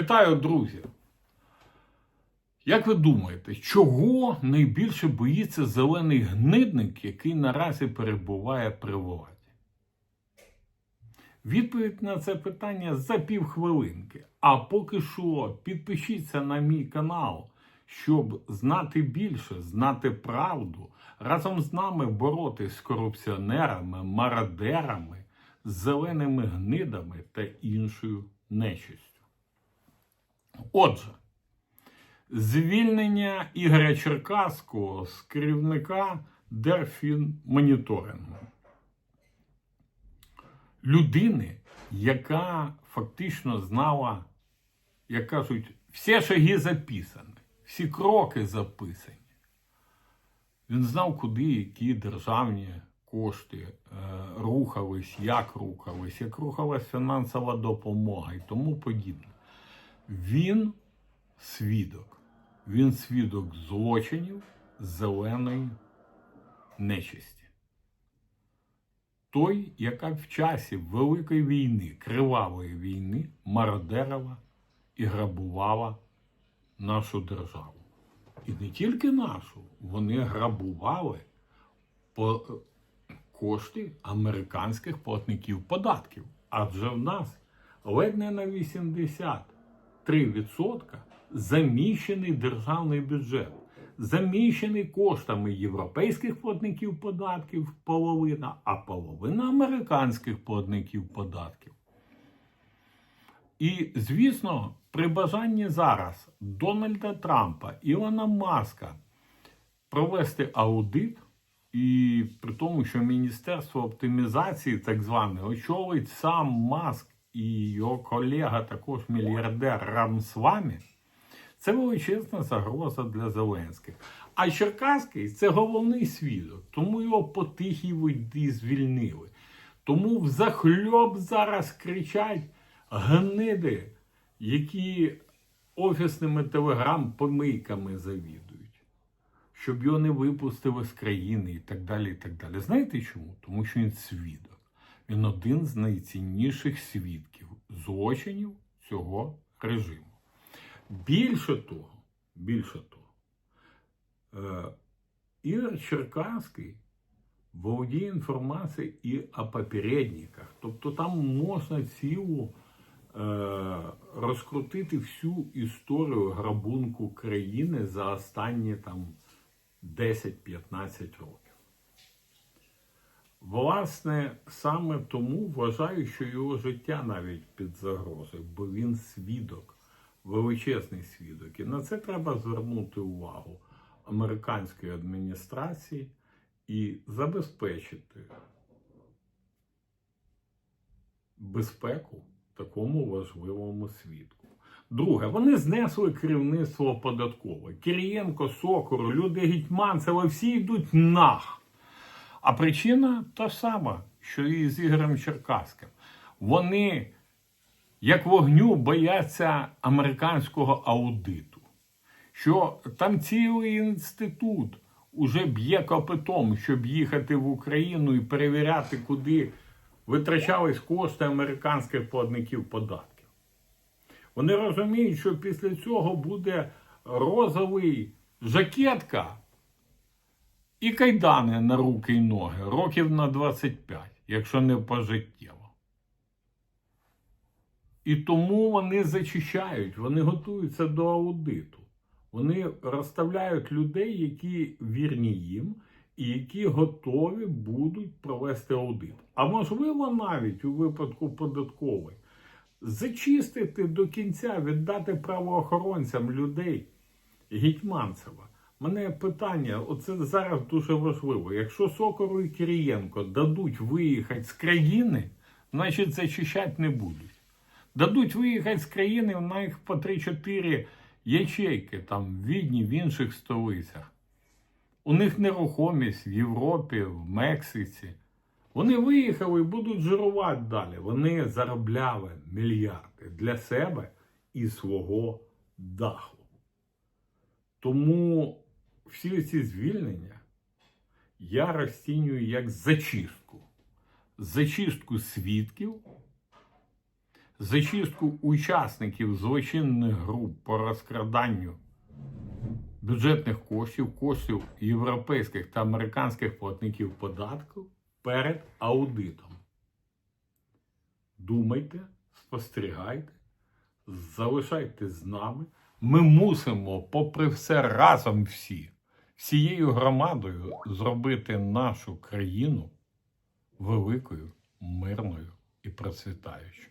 Вітаю, друзі! Як ви думаєте, чого найбільше боїться зелений гнидник, який наразі перебуває при владі? Відповідь на це питання за півхвилинки. А поки що підпишіться на мій канал, щоб знати більше, знати правду, разом з нами боротись з корупціонерами, мародерами, зеленими гнидами та іншою нечистю. Отже, звільнення Ігоря Черкаського з керівника Дерфінмоніторингу. Людини, яка фактично знала, як кажуть, всі шаги записані, всі кроки записані. Він знав, куди які державні кошти е, рухались, як рухались, як рухалась фінансова допомога і тому подібне. Він свідок. Він свідок злочинів зеленої нечисті. Той, яка в часі Великої війни, кривавої війни, мародерила і грабувала нашу державу. І не тільки нашу, вони грабували по кошти американських платників податків. Адже в нас ледь не на 80 3% заміщений державний бюджет, заміщений коштами європейських платників податків половина, а половина американських платників податків. І, звісно, при бажанні зараз Дональда Трампа, Ілона Маска провести аудит, і при тому, що Міністерство оптимізації, так зване, очолить сам Маск і його колега, також мільярдер Рамсвамі, це величезна загроза для Зеленських. А Черкаський це головний свідок, тому його по тихій воді звільнили. Тому взахльоб зараз кричать гниди, які офісними телеграм-помийками завідують, щоб його не випустили з країни і так далі. і так далі. Знаєте чому? Тому що він свідок. Він один з найцінніших свідків злочинів цього режиму. Більше того, більше того, е, Ігор Черкаський володіє інформацією і о попередниках. Тобто там можна цілу е, розкрутити всю історію грабунку країни за останні там 10-15 років. Власне, саме тому вважаю, що його життя навіть під загрозою, бо він свідок, величезний свідок. І на це треба звернути увагу американської адміністрації і забезпечити безпеку такому важливому свідку. Друге, вони знесли керівництво податкове. Кирієнко, Сокор, люди Гетьманцева, всі йдуть нах. А причина та сама, що і з Ігорем Черкаським. Вони, як вогню, бояться американського аудиту, що там цілий інститут уже б'є копитом, щоб їхати в Україну і перевіряти, куди витрачались кошти американських платників податків. Вони розуміють, що після цього буде розовий жакетка і кайдани на руки й ноги років на 25, якщо не пожиттєво. І тому вони зачищають, вони готуються до аудиту. Вони розставляють людей, які вірні їм, і які готові будуть провести аудит. А можливо, навіть у випадку податкової зачистити до кінця, віддати правоохоронцям людей Гетьманцева. Мене питання, оце зараз дуже важливо. Якщо Сокору і Кирієнко дадуть виїхати з країни, значить зачищати не будуть. Дадуть виїхати з країни, на їх по 3-4 ячейки там в Відні, в інших столицях. У них нерухомість в Європі, в Мексиці. Вони виїхали і будуть жирувати далі. Вони заробляли мільярди для себе і свого даху. Тому всі ці звільнення я розцінюю як зачистку. Зачистку свідків, зачистку учасників злочинних груп по розкраданню бюджетних коштів, коштів європейських та американських платників податків перед аудитом. Думайте, спостерігайте, залишайтесь з нами. Ми мусимо, попри все, разом всі, всією громадою зробити нашу країну великою, мирною і процвітаючою.